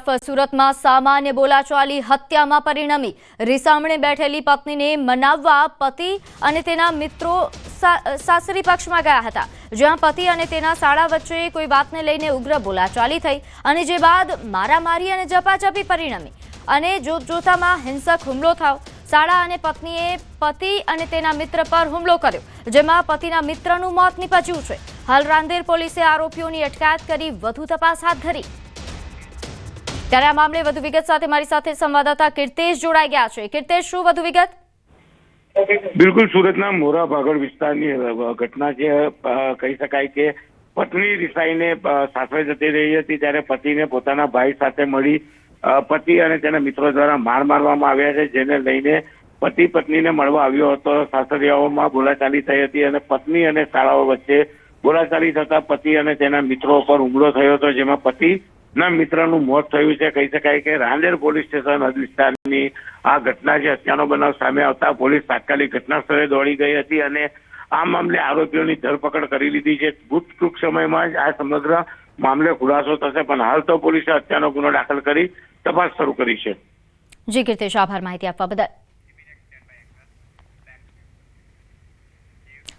સુરતમાં સામાન્ય બોલાચાલી, હત્યામાં પરિણમી. રીસામણે બેઠેલી પત્નીને મનાવવા પતિ અને તેના મિત્રો સાસરી પક્ષમાં ગયા હતા. જ્યાં પતિ અને તેના શાળા વચ્ચે કોઈ વાતને લઈને ઉગ્ર બોલાચાલી થઈ અને જે બાદ મારામારી અને ઝપાઝપી પરિણમી અને જોત જોતામાં હિંસક હુમલો થયો. શાળા અને પત્નીએ પતિ અને તેના મિત્ર પર હુમલો કર્યો, જેમાં પતિના મિત્રનું મોત નીપજ્યું છે. હાલ રાંદેર પોલીસે આરોપીઓની અટકાયત કરી વધુ તપાસ હાથ ધરી. ત્યારે આ મામલે વધુ વિગત સાથે મારી સાથે સંવાદદાતા કીર્તેશ જોડાઈ ગયા છે. કીર્તેશ, શું વધુ વિગત? બિલકુલ, સુરતના મોરા ભાગળ વિસ્તારની ઘટના છે. કહી શકાય કે પત્ની રિસાઈને સાસરે જતી રહી હતી ત્યારે પતિને પોતાના ભાઈ સાથે મળી પતિ અને તેના મિત્રો દ્વારા માર મારવામાં આવ્યા છે, જેને લઈને પતિ પત્નીને મળવા આવ્યો હતો. સાસરિયાઓમાં બોલાચાલી થઈ હતી અને પત્ની અને શાળાઓ વચ્ચે બોલાચાલી થતા પતિ અને તેના મિત્રો પર હુમલો થયો હતો, જેમાં પતિ ના મિત્રનું મોત થયું છે. કહી શકાય કે રાંદેર પોલીસ સ્ટેશન હદ વિસ્તારની આ ઘટના છે હત્યાનો બનાવ સામે આવતા પોલીસ તાત્કાલિક ઘટના સ્થળે દોડી ગઈ હતી અને આ મામલે આરોપીઓની ધરપકડ કરી લીધી છે. ભૂત ટૂંક સમયમાં જ આ સમગ્ર મામલે ખુલાસો થશે, પણ હાલ તો પોલીસે હત્યાનો ગુનો દાખલ કરી તપાસ શરૂ કરી છે. જી, કીર્તેશ, આભાર માહિતી આપવા બદલ.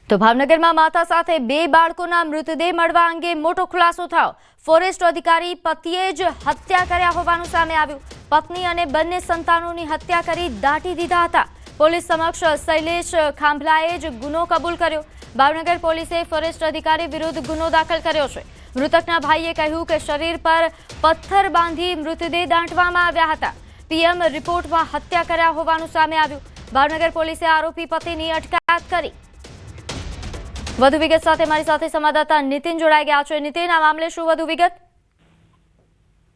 તો ભાવનગરમાં માતા સાથે બે બાળકોના મૃતદેહ મળવા અંગે મોટો ખુલાસો થયો. ફોરેસ્ટ અધિકારી પતિએ જ હત્યા કર્યા હોવાનું સામે આવ્યું. પત્ની અને બંને સંતાનોની હત્યા કરી દાટી દીધા હતા. પોલીસ સમક્ષ શૈલેષ ખાંભલાએ જ ગુનો કબૂલ કર્યો. ભાવનગર પોલીસે ફોરેસ્ટ અધિકારી વિરુદ્ધ ગુનો દાખલ કર્યો છે. મૃતકના ભાઈએ કહ્યું કે શરીર પર પથ્થર બાંધી મૃતદેહ દાંટવામાં આવ્યા હતા. પીએમ રિપોર્ટમાં હત્યા કર્યા હોવાનું સામે આવ્યું. ભાવનગર પોલીસે આરોપી પતિની અટકાયત કરી. વધુ વિગત સાથે મારી સાથે સંવાદદાતા નીતિન જોડાઈ ગયા છે. નીતિન, આ મામલે શું વધુ વિગત?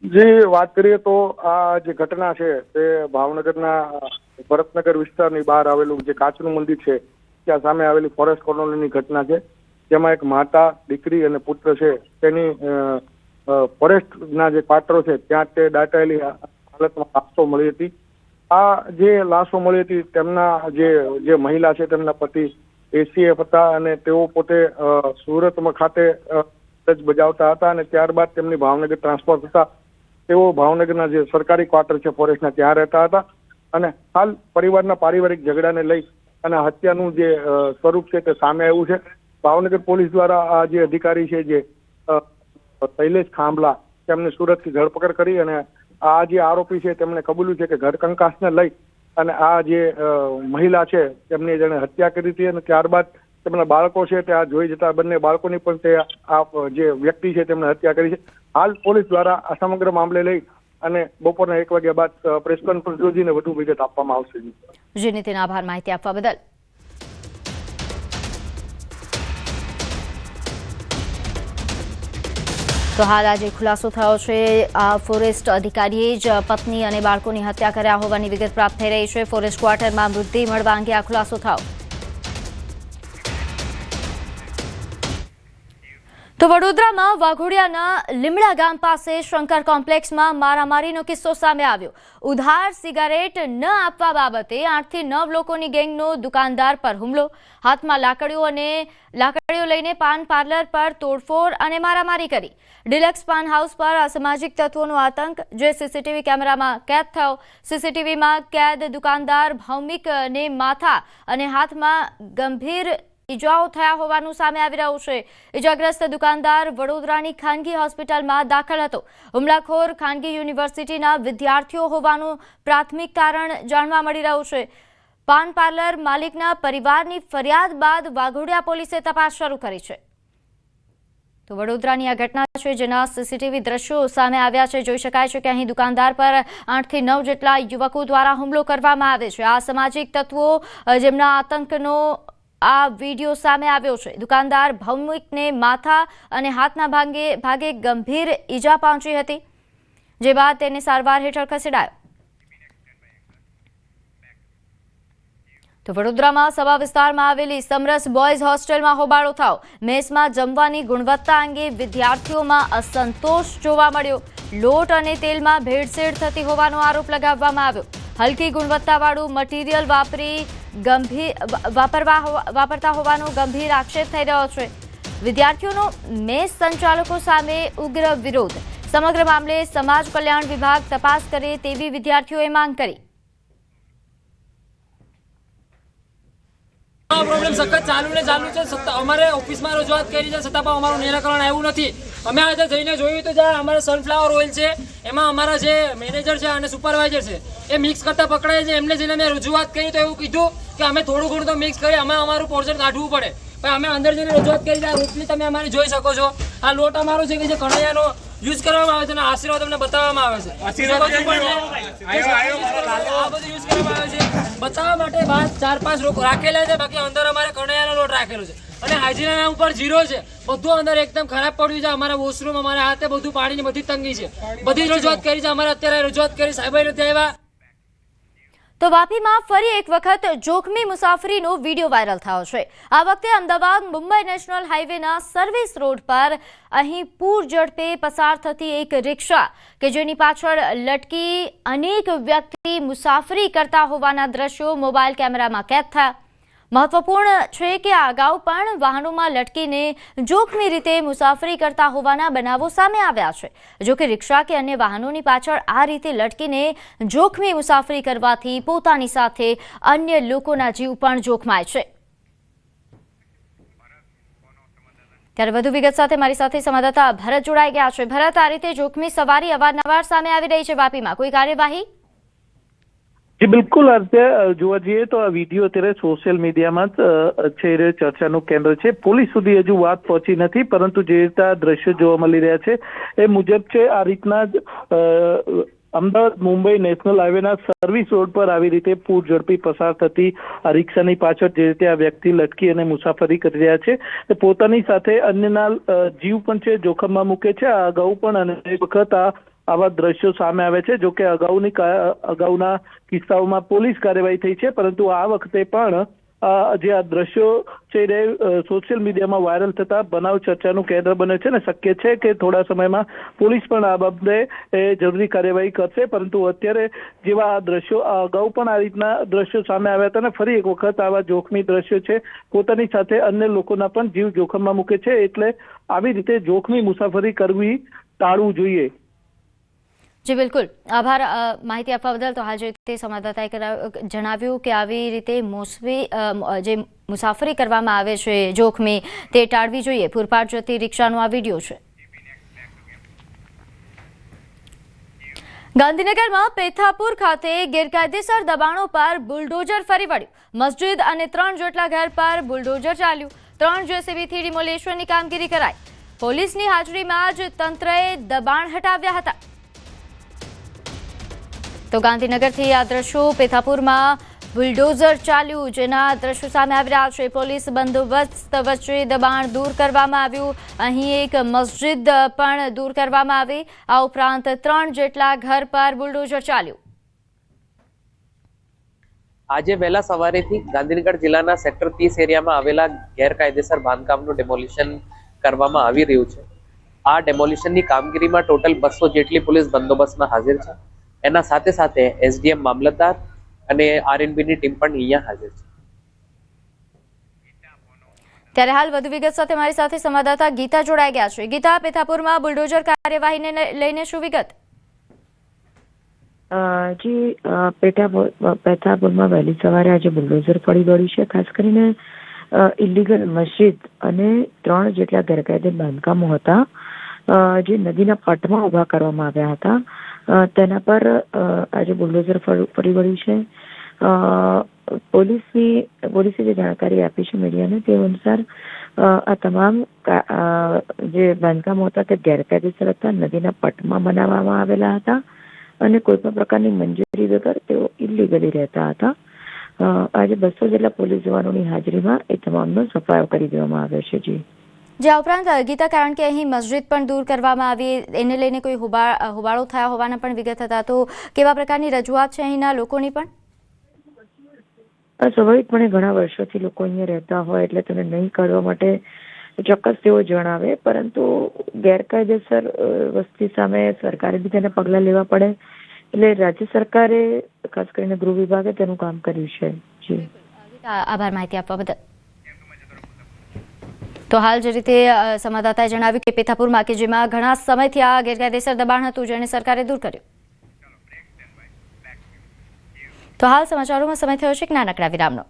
જી વાત કરીએ તો આ જે ઘટના છે તે ભાવનગરના ભરતનગર વિસ્તારની બહાર આવેલું જે કાચનું મંદિર છે, ત્યાં સામે આવેલી ફોરેસ્ટ કોલોનીની ઘટના છે. જેમાં એક માતા, દીકરી અને પુત્ર છે. તેની ફોરેસ્ટના જે પાત્રો છે, ત્યાં તે દાટાયેલી હાલતમાં લાશો મળી હતી. આ જે લાશો મળી હતી, તેમના જે જે મહિલા છે, તેમના પતિ એસીએફ હતા અને તેઓ પોતે સુરતમાં ખાતે ફરજ બજાવતા હતા અને ત્યારબાદ તેમની ભાવનગર ટ્રાન્સફર થતા તેઓ ભાવનગરના જે સરકારી ક્વાર્ટર છે ફોરેસ્ટના ત્યાં રહેતા હતા અને હાલ પરિવારના પારિવારિક ઝઘડાને લઈ અને હત્યાનું જે સ્વરૂપ છે તે સામે આવ્યું છે. ભાવનગર પોલીસ દ્વારા આ જે અધિકારી છે જે શૈલેષ ખાંભલા તેમને સુરતથી ધરપકડ કરી અને આ જે આરોપી છે તેમણે કબૂલ્યું છે કે ઘર કંકાસને લઈ અને આ જે મહિલા છે તેમની જેણે હત્યા કરી હતી અને ત્યારબાદ તેમના બાળકો છે તે આ જોઈ જતા બંને બાળકોની પણ તે આ જે વ્યક્તિ છે તેમણે હત્યા કરી છે. હાલ પોલીસ દ્વારા આ સમગ્ર મામલે લઈ અને બપોરના એક વાગ્યા બાદ પ્રેસ કોન્ફરન્સ યોજીને વધુ વિગત આપવામાં આવશે. જી નીતિન આભાર માહિતી આપવા બદલ. તો હાલ આજે ખુલાસો થયો છે. આ ફોરેસ્ટ અધિકારીએ જ પત્ની અને બાળકોની હત્યા કર્યા હોવાની વિગત પ્રાપ્ત થઈ રહી છે. ફોરેસ્ટ ક્વાર્ટરમાં મૃતદેહ મળવા અંગે આ ખુલાસો થયો. તો વડોદરામાં વાઘોડિયાના લીમડા ગામ પાસે શંકર કોમ્પ્લેક્સમાં મારામારીનો કિસ્સો સામે આવ્યો. ઉધાર, સિગારેટ ન આપવા બાબતે આઠથી નવ લોકોની ગેંગનો દુકાનદાર પર હુમલો. હાથમાં લાકડીઓ અને લાકડીઓ લઈને પાન પાર્લર પર તોડફોડ અને મારામારી કરી. ડિલક્સ પાન હાઉસ પર અસામાજિક તત્વોનો આતંક, જે સીસીટીવી કેમેરામાં કેદ થયો. સીસીટીવીમાં કેદ દુકાનદાર ભૌમિકને માથા અને હાથમાં ગંભીર ઈજાઓ થયા હોવાનું સામે આવી રહ્યું છે. ઈજાગ્રસ્ત દુકાનદાર વડોદરાની ખાનગી હોસ્પિટલમાં દાખલ હતો. હુમલાખોર ખાનગી યુનિવર્સિટીના વિદ્યાર્થીઓ હોવાનું પ્રાથમિક કારણ જાણવા મળી રહ્યું છે. પાન પાર્લર માલિકના પરિવારની ફરિયાદ બાદ વાઘોડિયા પોલીસે તપાસ શરૂ કરી છે. તો વડોદરાની આ ઘટના છે જેના સીસીટીવી દ્રશ્યો સામે આવ્યા છે. જોઈ શકાય છે કે અહીં દુકાનદાર પર આઠથી નવ જેટલા યુવકો દ્વારા હુમલો કરવામાં આવે છે. આ સામાજિક તત્વો જેમના આતંકનો આ વીડિયો સામે આવ્યો છે. દુકાનદાર ભૌમિકને માથા અને હાથના ભાગે ભાગે ગંભીર ઈજા પહોંચી હતી, જે બાદ તેને સારવાર હેઠળ ખસેડાયો. તો વડોદરામાં સભા વિસ્તારમાં આવેલી સમરસ બોયઝ હોસ્ટેલમાં હોબાળો થયો. મેસમાં જમવાની ગુણવત્તા અંગે વિદ્યાર્થીઓમાં અસંતોષ જોવા મળ્યો. લોટ અને તેલમાં ભેળસેળ થતી હોવાનો આરોપ લગાવવામાં આવ્યો. હલકી ગુણવત્તાવાળું મટીરિયલ વાપરી ગંભીર, વાપરવા વાપરતા હોવાનો ગંભીર આક્ષેપ થઈ રહ્યો છે. વિદ્યાર્થીઓનો મેસ સંચાલકો સામે ઉગ્ર વિરોધ. સમગ્ર મામલે સમાજ કલ્યાણ વિભાગ તપાસ કરે તેવી વિદ્યાર્થીઓએ માંગ કરી. પ્રોબ્લેમ સખત ચાલુ ને ચાલુ છે. અમારે ઓફિસમાં રજૂઆત કરી છે. છતાં પણ અમારું નિરાકરણ આવ્યું નથી. અમે આજે જઈને જોયું તો જ્યાં અમારા સનફ્લાવર ઓઇલ છે, એમાં અમારા જે મેનેજર છે અને સુપરવાઇઝર છે, એ મિક્સ કરતા પકડાય છે. એમને જઈને મેં રજૂઆત કરી તો એવું કીધું કે અમે થોડું ઘણું તો મિક્સ કરી, અમે અમારું પોર્શન કાઢવું પડે. પણ અમે અંદર જઈને રજૂઆત કરી, આ રોટલી તમે અમારી જોઈ શકો છો. આ લોટ અમારો છે કે જે કણૈયાનો યુઝ કરવામાં આવે છે અને આશીર્વાદ અમને બતાવવામાં આવે છે. આશીર્વાદ આ બધું યુઝ કરવામાં આવે છે. બતાવવા માટે બાર ચાર પાંચ લોકો રાખેલા છે બાકી અંદર અમારે કણૈયાનો લોટ રાખેલો છે. અને હાજીના ઉપર જીરો છે. બધું અંદર એકદમ ખરાબ પડ્યું છે. અમારા વોશરૂમ અમારા હાથે બધું પાણીની બધી તંગી છે. બધી જ રજૂઆત કરી છે. અમારે અત્યારે રજૂઆત કરી સાહેબ નથી આવ્યા. તો વાપીમાં ફરી એક વખત જોખમી મુસાફરીનો વીડિયો વાયરલ થયો છે. આ વખતે અમદાવાદ મુંબઈ નેશનલ હાઈવેના સર્વિસ રોડ પર અહીં પૂર ઝડપે પસાર થતી એક રિક્ષા કે જેની પાછળ લટકી અનેક વ્યક્તિ મુસાફરી કરતા હોવાના દ્રશ્યો મોબાઈલ કેમેરામાં કેદ થયા. મહત્વપૂર્ણ છે કે અગાઉ પણ વાહનોમાં લટકીને જોખમી રીતે મુસાફરી કરતા હોવાના બનાવો સામે આવ્યા છે. જો કે રિક્ષા કે અન્ય વાહનોની પાછળ આ રીતે લટકીને જોખમી મુસાફરી કરવાથી પોતાની સાથે અન્ય લોકોના જીવ પણ જોખમાય છે. ત્યારે વધુ વિગત સાથે મારી સાથે સંવાદદાતા ભરત જોડાઈ ગયા છે. ભરત, આ રીતે જોખમી સવારી અવારનવાર સામે આવી રહી છે વાપીમાં. કોઈ કાર્યવાહી જી, બિલકુલ અત્યારે જોવા જઈએ તો આ વીડિયો અત્યારે સોશિયલ મીડિયામાં જ છે એ ચર્ચાનું કેન્દ્ર છે. પોલીસ સુધી હજુ વાત પહોંચી નથી, પરંતુ જે રીતે દ્રશ્યો જોવા મળી રહ્યા છે, એ મુજબ છે, આ રીતના જ અમદાવાદ મુંબઈ નેશનલ હાઈવેના સર્વિસ રોડ પર આવી રીતે પૂર ઝડપી પસાર થતી આ રિક્ષાની પાછળ જે રીતે આ વ્યક્તિ લટકી અને મુસાફરી કરી રહ્યા છે, તે પોતાની સાથે અન્યના જીવ પણ છે, જોખમમાં મૂકે છે. આ અગાઉ પણ અને વખત આ આવા દ્રશ્યો સામે આવે છે, જોકે અગાઉની અગાઉના કિસ્સાઓમાં પોલીસ કાર્યવાહી થઈ છે, પરંતુ આ વખતે પણ જે આ દ્રશ્યો છે એ સોશિયલ મીડિયામાં વાયરલ થતા બનાવ ચર્ચાનું કેન્દ્ર બને છે અને શક્ય છે કે થોડા સમયમાં પોલીસ પણ આ બાબતે એ જરૂરી કાર્યવાહી કરશે, પરંતુ અત્યારે જેવા આ દ્રશ્યો અગાઉ પણ આ રીતના દ્રશ્યો સામે આવ્યા હતા અને ફરી એક વખત આવા જોખમી દ્રશ્યો છે, પોતાની સાથે અન્ય લોકોના પણ જીવ જોખમમાં મૂકે છે, એટલે આવી રીતે જોખમી મુસાફરી કરવી ટાળવું જોઈએ. જી, બિલકુલ. આભાર. માહિતી આપવા બદલ તો હાલ જે સંવાદદાતાએ જણાવ્યું કે આવી રીતે મોસમી જે મુસાફરી કરવામાં આવે છે જોખમી, તે ટાળવી જોઈએ. પૂરપાટ જતી રિક્ષાનો આ વીડિયો છે. ગાંધીનગરમાં પેથાપુર ખાતે ગેરકાયદેસર દબાણો પર બુલડોઝર ફરી વળ્યું. મસ્જિદ અને ત્રણ જેટલા ઘર પર બુલડોઝર ચાલ્યું. ત્રણ જેસીબીથી ડિમોલેશનની કામગીરી કરાઈ. પોલીસની હાજરીમાં જ તંત્રએ દબાણ હટાવ્યા હતા. તો ગાંધીનગરથી આ દ્રશ્યો પેથાપુરમાં બુલડોઝર ચાલ્યું, જેના દ્રશ્યો સામે આવી રહ્યા છે. પોલીસ બંદોબસ્ત વચ્ચે દબાણ દૂર કરવામાં આવ્યું. અહીં એક મસ્જિદ પણ દૂર કરવામાં આવી. આ ઉપરાંત ત્રણ જેટલા ઘર પર બુલડોઝર ચાલ્યું. આજે વહેલા સવારેથી ગાંધીનગર જિલ્લાના સેક્ટર ત્રીસ એરિયામાં આવેલા ગેરકાયદેસર બાંધકામનું ડેમોલિશન કરવામાં આવી રહ્યું છે. આ ડેમોલિશનની કામગીરીમાં ટોટલ બસો જેટલી પોલીસ બંદોબસ્તમાં હાજર છે. એના સાથે સાથે એસડીએમ મામલતદાર અને આરએનબીની ટીમ પણ અહીંયા હાજર છે. ત્યારે હાલ વધુ વિગત સાથે મારી સાથે સંવાદદાતા ગીતા જોડાઈ ગયા છે. ગીતા પેથાપુરમાં બુલડોઝર કાર્યવાહીને લઈને શું વિગત? જી પેથાપુરમાં વહેલી સવારે આજે બુલડોઝર પડી ગયું છે. ખાસ કરીને ઇલીગલ મસ્જિદ અને ત્રણ જેટલા ગેરકાયદે બાંધકામો હતા. જે નદીના પટમાં ઊભા કરવામાં આવ્યા હતા. તેના પર આજે બુલડોઝર ફર- વળ્યું છે. પોલીસની, પોલીસે જે જાણકારી આપી છે મીડિયાને તે અનુસાર આ તમામ જે બાંધકામો હતા તે ગેરકાયદેસર હતા, નદીના પટમાં બનાવવામાં આવેલા હતા અને કોઈ પણ પ્રકારની મંજૂરી વગર તેઓ ઇલીગલી રહેતા હતા. આજે બસો જેટલા પોલીસ જવાનોની હાજરીમાં એ તમામનો સફાયો કરી દેવામાં આવ્યો છે, જી. જે ઉપરાંત ગીતા કારણ કે અહીં મસ્જિદ પણ દૂર કરવામાં આવી. એને લઈને કોઈ હોબા હોબાળો થયા હોવાના પણ વિગત હતા. તો કેવા પ્રકારની રજૂઆત છે અહીંના લોકોની પણ? સ્વાભાવિકપણે ઘણા વર્ષોથી લોકો અહીંયા રહેતા હોય એટલે તેને નહીં કરવા માટે ચોક્કસ તેઓ જણાવે. પરંતુ ગેરકાયદેસર વસ્તી સામે સરકારે બી તેને પગલાં લેવા પડે. એટલે રાજ્ય સરકારે ખાસ કરીને ગૃહ વિભાગે તેનું કામ કર્યું છે. જી. આભાર માહિતી આપવા બદલ. તો હાલ જે રીતે સંવાદદાતાએ જણાવ્યું કે પેથાપુરમાં કે જેમાં ઘણા સમયથી આ ગેરકાયદેસર દબાણ હતું જેને સરકારે દૂર કર્યું. તો હાલ સમાચારોમાં સમય થયો છે એક નાનકડા વિરામનો.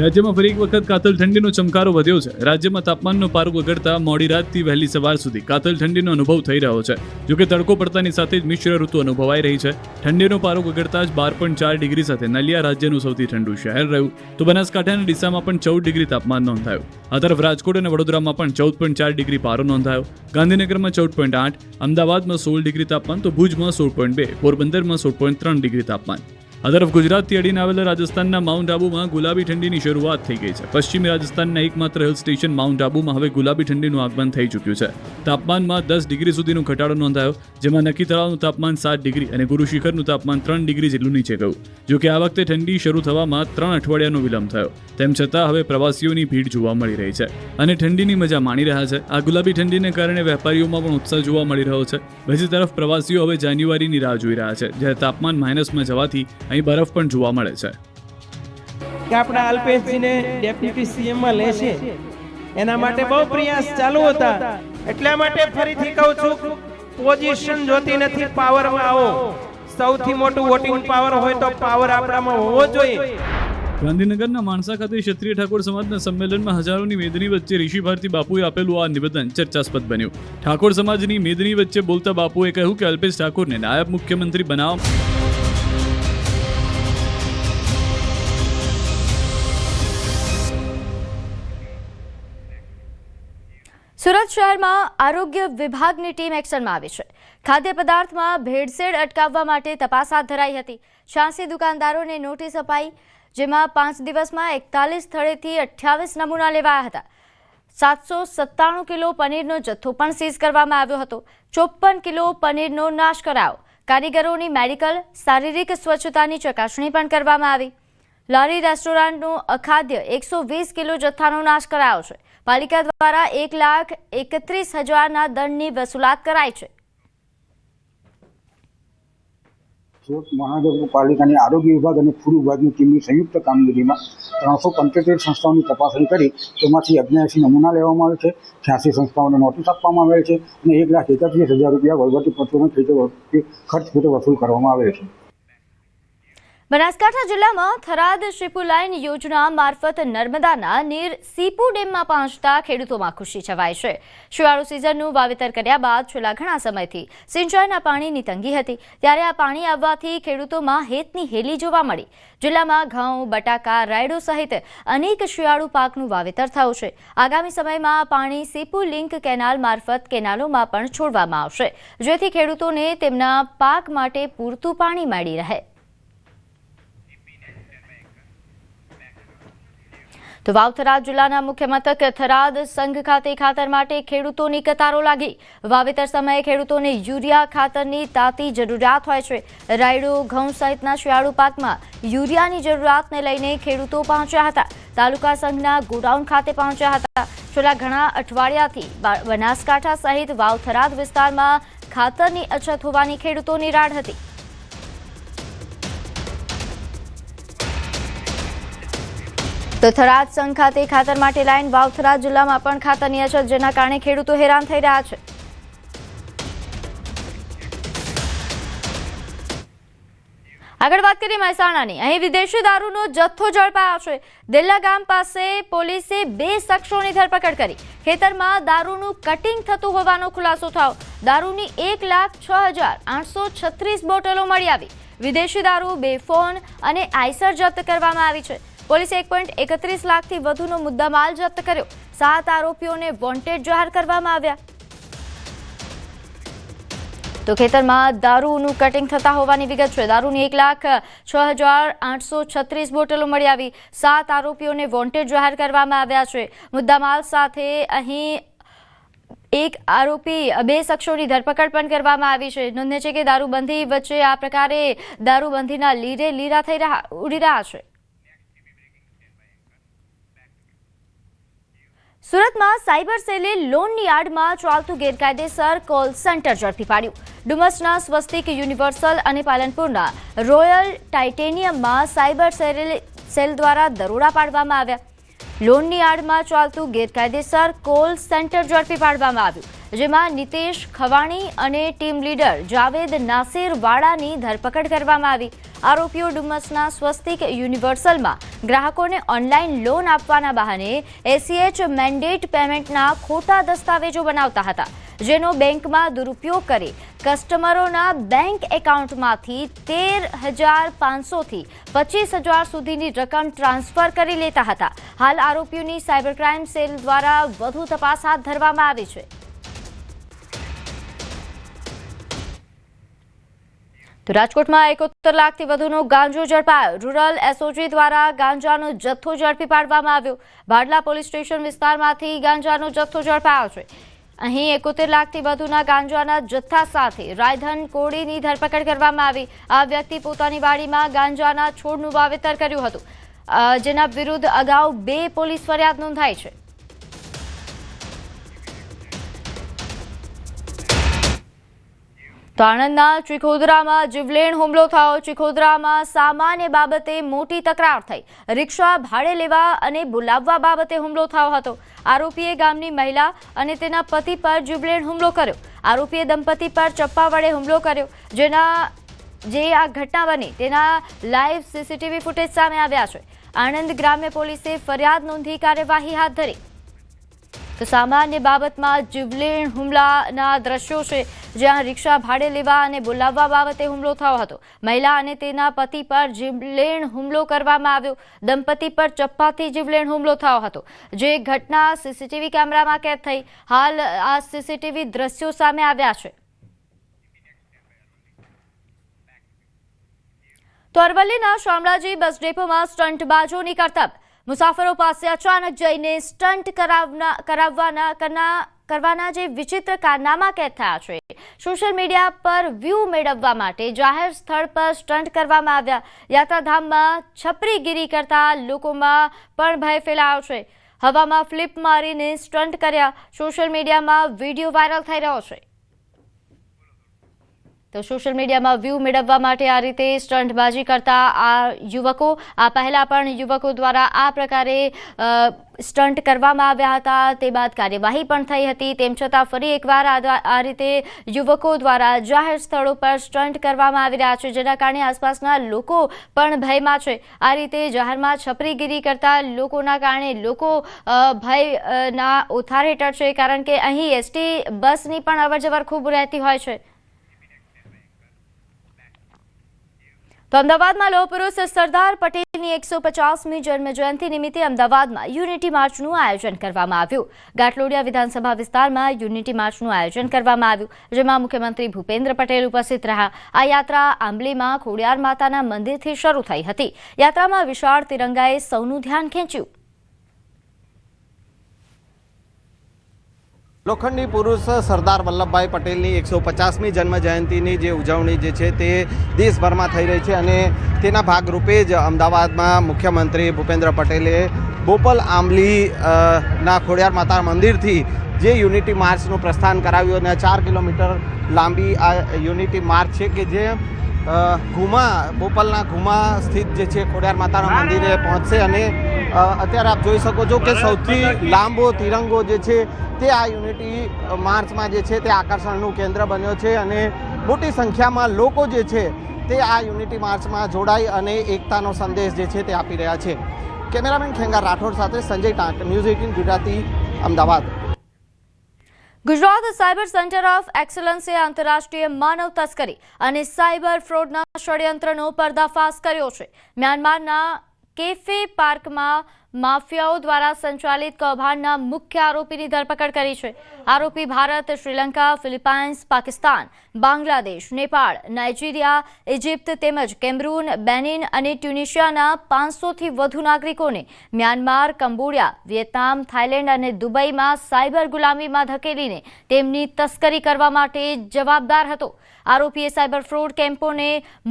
રાજ્યમાં ફરી એક વખત કાતલ ઠંડીનો ચમકારો વધ્યો છે. રાજ્યમાં તાપમાનનો પારો ગગડતા મોડી રાતથી વહેલી સવાર સુધી કાતલ ઠંડીનો અનુભવ થઈ રહ્યો છે. જોકે તડકો પડતાની સાથે જ મિશ્ર ઋતુ અનુભવાઈ રહી છે. ઠંડીનો પારો ગગડતા જ બાર પોઈન્ટ ચાર ડિગ્રી સાથે નલિયા રાજ્યનું સૌથી ઠંડુ શહેર રહ્યું. તો બનાસકાંઠા અને ડીસામાં પણ ચૌદ ડિગ્રી તાપમાન નોંધાયું. આ તરફ રાજકોટ અને વડોદરામાં પણ ચૌદ પોઈન્ટ ચાર ડિગ્રી પારો નોંધાયો. ગાંધીનગરમાં ચૌદ પોઈન્ટ આઠ, અમદાવાદમાં સોળ ડિગ્રી તાપમાન, તો ભુજમાં સોળ પોઈન્ટ બે, પોરબંદરમાં સોળ પોઈન્ટ ત્રણ ડિગ્રી તાપમાન. આ તરફ ગુજરાતથી અડીને આવેલા રાજસ્થાનના માઉન્ટ આબુમાં ગુલાબી ઠંડીની શરૂઆત થઈ ગઈ છે. પશ્ચિમી રાજસ્થાનના એકમાત્ર હિલ સ્ટેશન માઉન્ટ આબુમાં હવે ગુલાબી ઠંડીનું આગમન થઈ ચૂક્યું છે. તાપમાનમાં દસ ડિગ્રી સુધીનો ઘટાડો નોંધાયો, જેમાં નક્કી તળાવનું તાપમાન સાત ડિગ્રી અને ગુરુશિખરનું તાપમાન ત્રણ ડિગ્રી જેટલું નીચે ગયું. જોકે આ વખતે ઠંડી શરૂ થવામાં ત્રણ અઠવાડિયાનો વિલંબ થયો. તેમ છતાં હવે પ્રવાસીઓની ભીડ જોવા મળી રહી છે અને ઠંડીની મજા માણી રહ્યા છે. આ ગુલાબી ઠંડીને કારણે વેપારીઓમાં પણ ઉત્સાહ જોવા મળી રહ્યો છે. બીજી તરફ પ્રવાસીઓ હવે જાન્યુઆરીની રાહ જોઈ રહ્યા છે, જ્યારે તાપમાન માઇનસમાં જવાથી અહીં બરફ પણ જોવા મળે છે. કે આપણા અલ્પેશજીને ડેપ્યુટી સીએમમાં લેશે એના માટે બહુ પ્રયાસ ચાલુ હતા. એટલા માટે ફરીથી કહું છું પોઝિશન જોતી નથી પાવરમાં આવો. સૌથી મોટું વોટિંગ પાવર હોય તો પાવર આપણામાં હોવો જોઈએ. ગાંધીનગરના માણસા ખાતે ક્ષત્રિય ઠાકોર સમાજના સંમેલનમાં હજારોની મેદની વચ્ચે ઋષિ ભારતી બાપુએ આપેલું આ નિવેદન ચર્ચાસ્પદ બન્યું. ઠાકોર સમાજની મેદની વચ્ચે બોલતા બાપુએ કહ્યું કે અલ્પેશ ઠાકોરને નાયબ મુખ્યમંત્રી બનાવવા સુરત શહેરમાં આરોગ્ય વિભાગની ટીમ એક્શનમાં આવી છે. ખાદ્ય પદાર્થમાં ભેળસેળ અટકાવવા માટે તપાસ હાથ ધરાઈ હતી. છ્યાસી દુકાનદારોને નોટિસ અપાઈ, જેમાં પાંચ દિવસમાં એકતાલીસ સ્થળેથી અઠ્યાવીસ નમૂના લેવાયા હતા. સાતસો સત્તાણું કિલો પનીરનો જથ્થો પણ સીઝ કરવામાં આવ્યો હતો. ચોપન કિલો પનીરનો નાશ કરાયો. કારીગરોની મેડિકલ, શારીરિક સ્વચ્છતાની ચકાસણી પણ કરવામાં આવી. લારી રેસ્ટોરન્ટનું અખાદ્ય એકસો વીસ કિલો જથ્થાનો નાશ કરાયો છે. પાલિકા દ્વારા એક લાખ એકત્રીસ હજારના દંડની વસૂલાત કરાઈ છે. સુરત મહાનગરપાલિકાની આરોગ્ય વિભાગ અને ફૂડ વિભાગની ટીમની સંયુક્ત કામગીરીમાં ત્રણસો પંચોતેર સંસ્થાઓની તપાસણી કરી, તેમાંથી અગ્યાસી નમૂના લેવામાં આવે છે, છ્યાસી સંસ્થાઓને નોટિસ આપવામાં આવેલ છે અને એક લાખ એકત્રીસ હજાર રૂપિયા વહીવટીપત્રોનો ખર્ચ પેટે વસૂલ કરવામાં આવેલ છે. બનાસકાંઠા જિલ્લામાં થરાદ શિપુ લાઇન યોજના મારફત નર્મદાના નીર સીપુ ડેમમાં પહોંચતા ખેડૂતોમાં ખુશી છવાય છે. શિયાળુ સિઝનનું વાવેતર કર્યા બાદ છેલ્લા ઘણા સમયથી સિંચાઈના પાણીની તંગી હતી. ત્યારે આ પાણી આવવાથી ખેડૂતોમાં હેતની હેલી જોવા મળી. જિલ્લામાં ઘઉં, બટાકા, રાયડો સહિત અનેક શિયાળુ પાકનું વાવેતર થયું છે. આગામી સમયમાં પાણી સીપુ લિંક કેનાલ મારફત કેનાલોમાં પણ છોડવામાં આવશે, જેથી ખેડૂતોને તેમના પાક માટે પૂરતું પાણી મળી રહે. તો વાવથરાદ જિલ્લાના મુખ્ય મથક થરાદ સંઘ ખાતે ખાતર માટે ખેડૂતોની કતારો લાગી. વાવેતર સમયે ખેડૂતોને યુરિયા ખાતરની તાતી જરૂરિયાત હોય છે. રાયડો, ઘઉં સહિતના શિયાળુ પાકમાં યુરિયાની જરૂરિયાતને લઈને ખેડૂતો પહોંચ્યા હતા. તાલુકા સંઘના ગોડાઉન ખાતે પહોંચ્યા હતા. છેલ્લા ઘણા અઠવાડિયાથી બનાસકાંઠા સહિત વાવથરાદ વિસ્તારમાં ખાતરની અછત હોવાની ખેડૂતોની રાડ હતી. તો થરાદ સંઘ ખાતે ખાતર માટે લાઈન વાવ થરાદ જિલ્લામાં પણ ખાતરની અછત જેના કારણે ખેડૂતો હેરાન થઈ રહ્યા છે. આગળ વાત કરીએ મહેસાણાની. અહીં વિદેશી દારૂનો જથ્થો ઝડપાયો છે. દેલ્લા ગામ પાસે પોલીસે બે શખ્સોની ધરપકડ કરી. ખેતરમાં દારૂનું કટિંગ થતું હોવાનો ખુલાસો થયો. દારૂની એક લાખ છ હજાર આઠસો છત્રીસ બોટલો મળી આવી. વિદેશી દારૂ બે ફોન અને આઈસર જપ્ત કરવામાં આવી છે. પોલીસે એક પોઈન્ટ એકત્રીસ લાખથી વધુનો મુદ્દામાલ જપ્ત કર્યો. સાત આરોપીઓને વોન્ટેડ જાહેર કરવામાં આવ્યા. તો ખેતરમાં દારૂનું કટિંગ થતા હોવાની વિગત છે. દારૂની એક લાખ છ હજાર આઠસો છત્રીસ બોટલો મળી આવી. સાત આરોપીઓને વોન્ટેડ જાહેર કરવામાં આવ્યા છે. મુદ્દામાલ સાથે અહીં એક આરોપી, બે શખ્સોની ધરપકડ પણ કરવામાં આવી છે. નોંધે છે કે દારૂબંધી વચ્ચે આ પ્રકારે દારૂબંધીના લીરે લીરા થઈ રહ્યા, ઉડી રહ્યા છે. સુરતમાં સાયબર સેલે લોનની આડમાં ચાલતું ગેરકાયદેસર કોલ સેન્ટર ઝડપી પાડ્યું. ડુમસના સ્વસ્તિક યુનિવર્સલ અને પાલનપુરના રોયલ ટાઇટેનિયમમાં સાયબર સેલ સેલ દ્વારા દરોડા પાડવામાં આવ્યા. લોનની આડમાં ચાલતું ગેરકાયદેસર કોલ સેન્ટર ઝડપી પાડવામાં આવ્યું. જેમાં નિતેશ ખવાણી અને ટીમ લીડર જાવેદ નાસિર વાડાની ધરપકડ કરવામાં આવી. આરોપીઓ ડુમસના સ્વસ્તિક યુનિવર્સલમાં ગ્રાહકોને ઓનલાઈન લોન આપવાના બહાને એસીએચ મેન્ડેટ પેમેન્ટના ખોટા દસ્તાવેજો બનાવતા હતા, જેનો બેંકમાં દુરુપયોગ કરી કસ્ટમરોના બેંક એકાઉન્ટમાંથી તેર હજાર પાંચસોથી પચીસ હજાર સુધીની રકમ ટ્રાન્સફર કરી લેતા હતા. હાલ આરોપીઓની સાયબર ક્રાઇમ સેલ દ્વારા વધુ તપાસ હાથ ધરવામાં આવી છે. તો રાજકોટમાં એકોતેર લાખથી વધુનો ગાંજો ઝડપાયો. રૂરલ એસઓજી દ્વારા ગાંજાનો જથ્થો ઝડપી પાડવામાં આવ્યો. ભાડલા પોલીસ સ્ટેશન વિસ્તારમાંથી ગાંજાનો જથ્થો ઝડપાયો છે. અહીં એકોતેર લાખથી વધુના ગાંજાના જથ્થા સાથે રાયધન કોળીની ધરપકડ કરવામાં આવી. આ વ્યક્તિ પોતાની વાડીમાં ગાંજાના છોડનું વાવેતર કર્યું હતું. જેના વિરુદ્ધ અગાઉ બે પોલીસ ફરિયાદ નોંધાઈ છે. તો આણંદના ચિખોદરામાં જીવલેણ હુમલો થયો. ચિખોદરામાં સામાન્ય બાબતે મોટી તકરાર થઈ. રિક્ષા ભાડે લેવા અને બોલાવવા બાબતે હુમલો થયો હતો. આરોપીએ ગામની મહિલા અને તેના પતિ પર જીવલેણ હુમલો કર્યો. આરોપીએ દંપતી પર ચપ્પા વડે હુમલો કર્યો, જેના, જે આ ઘટના બની તેના લાઈવ સીસીટીવી ફૂટેજ સામે આવ્યા છે. આણંદ ગ્રામ્ય પોલીસે ફરિયાદ નોંધી કાર્યવાહી હાથ ધરી. તો સામાન્ય બાબતમાં જીવલેણ હુમલાના દ્રશ્યો છે, જ્યાં રિક્ષા ભાડે લેવા અને બોલાવવા બાબતે હુમલો થયો હતો. મહિલા અને તેના પતિ પર જીવલેણ હુમલો કરવામાં આવ્યો. દંપતી પર ચપ્પાથી જીવલેણ હુમલો થયો હતો. જે ઘટના સીસીટીવી કેમેરામાં કેદ થઈ. હાલ આ સીસીટીવી દ્રશ્યો સામે આવ્યા છે. તો અરવલ્લીના શામળાજી બસ ડેપોમાં સ્ટંટબાજોની કરતબ. મુસાફરો પાસે અચાનક જઈને કરાવના, કરાવવાના કરવાના જે વિચિત્ર કારનામા કેદ થયા છે. સોશિયલ મીડિયા પર વ્યૂ મેળવવા માટે જાહેર સ્થળ પર સ્ટંટ કરવામાં આવ્યા. યાત્રાધામમાં છપરીગીરી કરતા લોકોમાં પણ ભય ફેલાયો છે. હવામાં ફ્લિપ મારીને સ્ટંટ કર્યા. સોશિયલ મીડિયામાં વીડિયો વાયરલ થઈ રહ્યો છે. તો સોશિયલ મીડિયામાં વ્યૂ મેળવવા માટે આ રીતે સ્ટંટબાજી કરતા આ યુવકો, આ પહેલા પણ યુવકો દ્વારા આ પ્રકારે સ્ટન્ટ કરવામાં આવ્યા હતા. તે બાદ કાર્યવાહી પણ થઈ હતી. તેમ છતાં ફરી એકવાર આ રીતે યુવકો દ્વારા જાહેર સ્થળો પર સ્ટંટ કરવામાં આવી રહ્યા છે, જેના કારણે આસપાસના લોકો પણ ભયમાં છે. આ રીતે જાહેરમાં છપરીગીરી કરતા લોકોના કારણે લોકો ભયના ઉથાર હેઠળ છે, કારણ કે અહીં એસટી બસની પણ અવરજવર ખૂબ રહેતી હોય છે. તો અમદાવાદમાં લોહ પુરુષ સરદાર પટેલની એકસો પચાસમી જન્મ જયંતિ નિમિત્તે અમદાવાદમાં યુનિટી માર્ચનું આયોજન કરવામાં આવ્યું. ગાટલોડિયા વિધાનસભા વિસ્તારમાં યુનિટી માર્ચનું આયોજન કરવામાં આવ્યું, જેમાં મુખ્યમંત્રી ભૂપેન્દ્ર પટેલ ઉપસ્થિત રહ્યા. આ યાત્રા આંબલીમાં ખોડિયાર માતાના મંદિરથી શરૂ થઈ હતી. યાત્રામાં વિશાળ તિરંગાએ સૌનું ધ્યાન ખેંચ્યું. લોખંડી પુરુષ સરદાર વલ્લભભાઈ પટેલની એકસો પચાસમી જન્મ જયંતિની જે ઉજવણી જે છે તે દેશભરમાં થઈ રહી છે અને તેના ભાગરૂપે જ અમદાવાદમાં મુખ્યમંત્રી ભૂપેન્દ્ર પટેલે બોપલ આંબલી ના ખોડિયાર માતા મંદિરથી જે યુનિટી માર્ચનું પ્રસ્થાન કરાવ્યું અને ચાર કિલોમીટર લાંબી આ યુનિટી માર્ચ છે કે જે ઘુમા, બોપલના ઘુમા સ્થિત જે છે ખોડિયાર માતાના મંદિરે પહોંચશે અને અત્યારે આપ જોઈ શકો છો કે સૌથી લાંબો તિરંગો જે છે તે આ યુનિટી માર્ચમાં જે છે તે આકર્ષણનું કેન્દ્ર બન્યો છે અને મોટી સંખ્યામાં લોકો જે છે તે આ યુનિટી માર્ચમાં જોડાઈ અને એકતાનો સંદેશ જે છે તે આપી રહ્યા છે. કેમેરામેન ખેંગા રાઠોડ સાથે Sanjay Tank news eighteen Gujarati, Ahmedabad. Gujarat cyber centre of એક્સલન્સે આંતરરાષ્ટ્રીય માનવ તસ્કરી અને સાયબર ફ્રોડના ષડયંત્રનો પર્દાફાશ કર્યો છે. મ્યાનમારના કેફે પાર્કમાં માફિયાઓ દ્વારા સંચાલિત કૌભાંડના મુખ્ય આરોપીની ધરપકડ કરી છે. આરોપી Bharat, Sri Lanka, Philippines, Pakistan, Bangladesh, Nepal, Nigeria, Egypt તેમજ કેમરૂન, બેનિન અને ટ્યુનિશિયાના પાંચસોથી વધુ નાગરિકોને મ્યાનમાર, કંબોડિયા, વિયેતનામ, થાઇલેન્ડ અને દુબઈમાં સાયબર ગુલામીમાં ધકેલીને તેમની તસ્કરી કરવા માટે જવાબદાર હતો. આરોપીએ સાયબર ફ્રોડ કેમ્પોને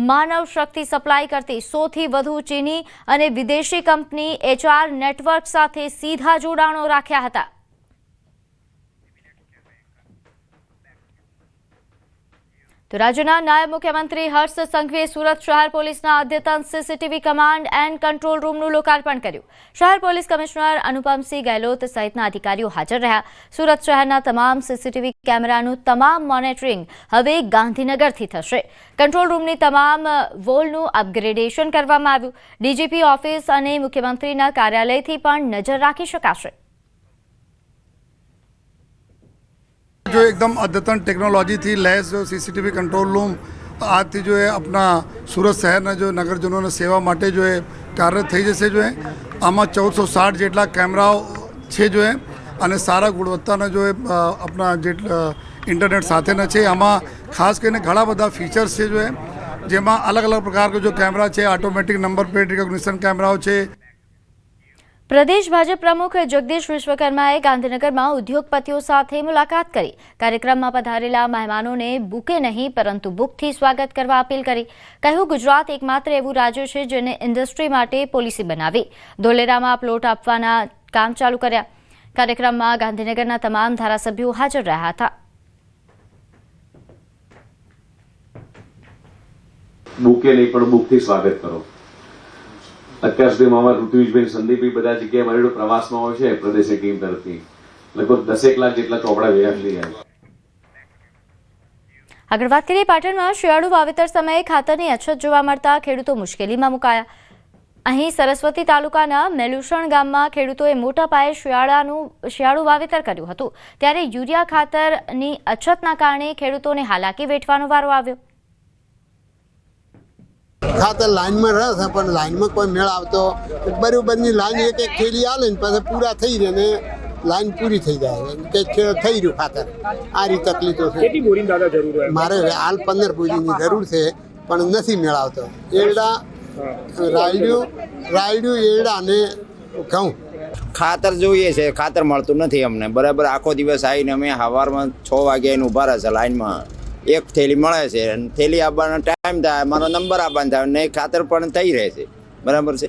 માનવ શક્તિ સપ્લાય કરતી સોથી વધુ ચીની અને વિદેશી કંપની એચઆર નેટવર્ક સાથે સીધા જોડાણો રાખ્યા હતા. તો રાજ્યના નાયબ મુખ્યમંત્રી હર્ષ સંઘવીએ સુરત શહેર પોલીસના અદ્યતન સીસીટીવી કમાન્ડ એન્ડ કંટ્રોલ રૂમનું લોકાર્પણ કર્યું. શહેર પોલીસ કમિશનર અનુપમસિંહ ગેહલોત સહિતના અધિકારીઓ હાજર રહ્યા. સુરત શહેરના તમામ સીસીટીવી કેમેરાનું તમામ મોનિટરિંગ હવે ગાંધીનગરથી થશે. કંટ્રોલ રૂમની તમામ વોલનું અપગ્રેડેશન કરવામાં આવ્યું. ડીજીપી ઓફિસ અને મુખ્યમંત્રીના કાર્યાલયથી પણ નજર રાખી શકાશે. जो एकदम अद्यतन टेक्नोलॉजी थी लैस जो सीसीटीवी कंट्रोल रूम આજથી જો એ આપણા સુરત શહેરના જો નગરજનોને સેવા માટે જો એ કાર્યરત થઈ જશે જો એ આમાં ચૌદસો સાઠ જેટલા કેમેરાઓ છે જો એ અને સારા ગુણવત્તાના જો એ અ, આપણા જે ઇન્ટરનેટ સાથેના છે આમાં ખાસ કરીને ઘણા બધા ફીચર્સ છે જો એ જેમાં અલગ અલગ પ્રકાર જો કેમેરા છે ઓટોમેટિક નંબર પ્લેટ રિકોગ્નિશન કેમેરાઓ છે પ્રદેશ ભાજપ પ્રમુખ જગદીશ વિશ્વકર્માએ ગાંધીનગરમાં ઉદ્યોગપતિઓ સાથે મુલાકાત કરી. કાર્યક્રમમાં પધારેલા મહેમાનોને બુકે નહીં, પરંતુ બુકથી સ્વાગત કરવા અપીલ કરી. કહ્યું, ગુજરાત એકમાત્ર એવું રાજ્ય છે જેને ઇન્ડસ્ટ્રી માટે પોલિસી બનાવી. ધોલેરામાં પ્લોટ આપવાના કામ ચાલુ કર્યા. કાર્યક્રમમાં ગાંધીનગરના તમામ ધારાસભ્યો હાજર રહ્યા હતા. બુકે નહીં, પણ બુકથી સ્વાગત કરો. અત્યાર સુધી અમારા ઋત્વિજભાઈ સંદીપભાઈ બધા જગ્યાએ મારી પ્રવાસમાં હોય છે, પ્રદેશ ટીમ તરફથી? લગભગ દસેક લાખ જેટલા ચોપડા થઈ ગયા આગળ વાત કરીએ પાટણમાં, શિયાળુ વાવેતર સમયે ખાતરની અછત જોવા મળતા ખેડૂતો મુશ્કેલીમાં મુકાયા. અહીં સરસ્વતી તાલુકાના મેલુષણ ગામમાં ખેડૂતોએ મોટા પાયે શિયાળાનું, શિયાળુ વાવેતર કર્યું હતું. ત્યારે યુરિયા ખાતરની અછતના કારણે ખેડૂતોને હાલાકી વેઠવાનો વારો આવ્યો. ખાતર લાઈનમાં રહે છે પણ લાઈનમાં કોઈ મેળ આવતો બરોબરની લાઈન એક એક થેલી આવે ને પછી પૂરા થઈ રહે ને લાઈન પૂરી થઈ જાય. કે થઈ રહ્યું ખાતર. આ રીતે તકલીફો છે. કેટલી બોરિંગ દાદા જરૂર હોય? મારે હાલ પંદર બોરીની જરૂર છે પણ નથી મેળાવતો એરડા રાયડું રાયડું એરડા અને ઘઉં. ખાતર જોઈએ છે ખાતર મળતું નથી અમને. બરાબર આખો દિવસ આવીને અમે સવારમાં છ વાગે આવીને ઊભા રહે છે લાઈનમાં. એક થેલી મળે છે અને થેલી આવવાનો ટાઈમ થાય, મારો નંબર આપવાનો થાય ને ખાતર પણ થઈ રહે છે. બરાબર છે.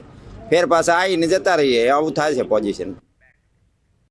ફેર પાછા આવીને જતા રહીએ, આવું થાય છે પોઝિશન